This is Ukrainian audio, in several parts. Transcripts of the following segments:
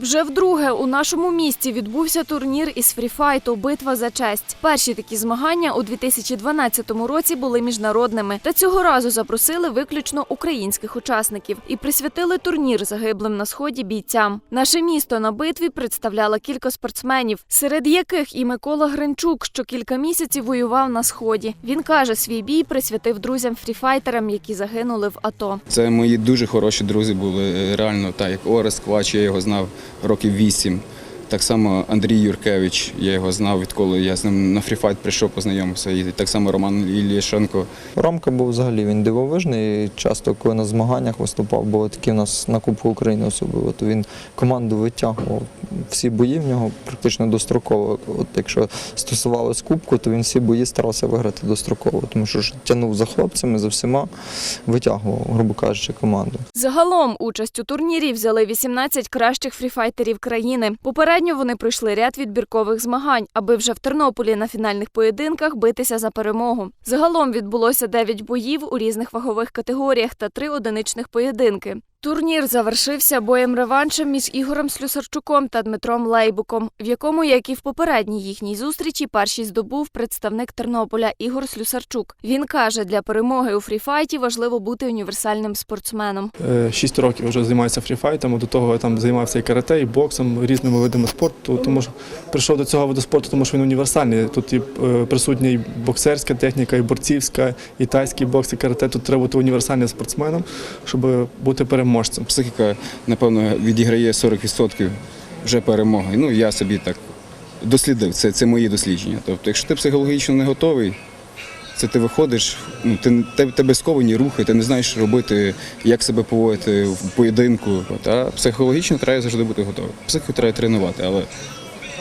Вже вдруге у нашому місті відбувся турнір із фріфайту Битва за честь. Перші такі змагання у 2012 році були міжнародними. Та цього разу запросили виключно українських учасників і присвятили турнір загиблим на сході бійцям. Наше місто на битві представляло кілька спортсменів, серед яких і Микола Гринчук, що кілька місяців воював на сході. Він каже, свій бій присвятив друзям фріфайтерам, які загинули в АТО. Це мої дуже хороші друзі були. е, Реально, так як Орес Квач, я його знав років вісім. Так само Андрій Юркевич, я його знав, відколи я з ним на фріфайт прийшов, познайомився. І так само Роман Іллішенко. Ромка був взагалі він дивовижний. Часто, коли на змаганнях виступав, було такі у нас на Кубку України особливо, то він команду витягував. Всі бої в нього практично достроково. От якщо стосувалось Кубку, то він всі бої старався виграти достроково, тому що ж тягнув за хлопцями, за всіма, витягував, грубо кажучи, команду. Загалом участь у турнірі взяли 18 кращих фріфайтерів країни. Попередньо вони пройшли ряд відбіркових змагань, аби вже в Тернополі на фінальних поєдинках битися за перемогу. Загалом відбулося 9 боїв у різних вагових категоріях та 3 одиничних поєдинки. Турнір завершився боєм реваншем між Ігорем Слюсарчуком та Дмитром Лейбуком, в якому, як і в попередній їхній зустрічі, перший здобув представник Тернополя Ігор Слюсарчук. Він каже, для перемоги у фріфайті важливо бути універсальним спортсменом. Е, Шість років вже займаюся фріфайтом. До того я там займався і карате, і боксом, різними видами спорту. Тому що прийшов до цього виду спорту, тому що він універсальний. Тут і е, присутня і боксерська техніка, і борцівська, і тайський бокс, і карате. Тут треба бути універсальним спортсменом, щоб бути переможцем. Психіка, напевно, відіграє 40% вже перемоги. Ну, я собі так дослідив, це, це мої дослідження. Тобто, якщо ти психологічно не готовий, це ти виходиш, ну, ти, тебе сковані рухи, ти не знаєш, що робити, як себе поводити в поєдинку. От, А психологічно треба завжди бути готовим. Психіку треба тренувати, але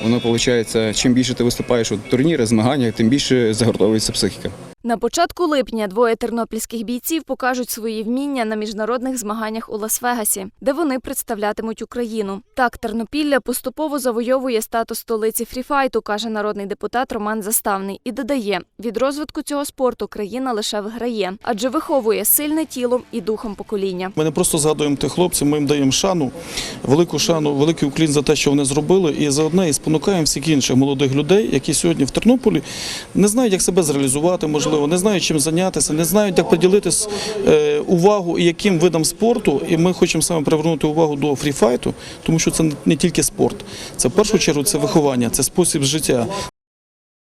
воно виходить, чим більше ти виступаєш у турнірах, змаганнях, тим більше загортовується психіка. На початку липня двоє тернопільських бійців покажуть свої вміння на міжнародних змаганнях у Лас-Вегасі, де вони представлятимуть Україну. Так, Тернопілля поступово завойовує статус столиці фріфайту, каже народний депутат Роман Заставний, і додає: від розвитку цього спорту країна лише виграє, адже виховує сильне тілом і духом покоління. Ми не просто згадуємо тих хлопців, ми їм даємо шану, велику шану, великий уклін за те, що вони зробили, і заодне і спонукаємо всіх інших молодих людей, які сьогодні в Тернополі не знають, як себе зреалізувати, можливо, не знають чим зайнятися, не знають, як приділити е, увагу і яким видам спорту. І ми хочемо саме привернути увагу до фріфайту, тому що це не тільки спорт, це в першу чергу це виховання, це спосіб життя.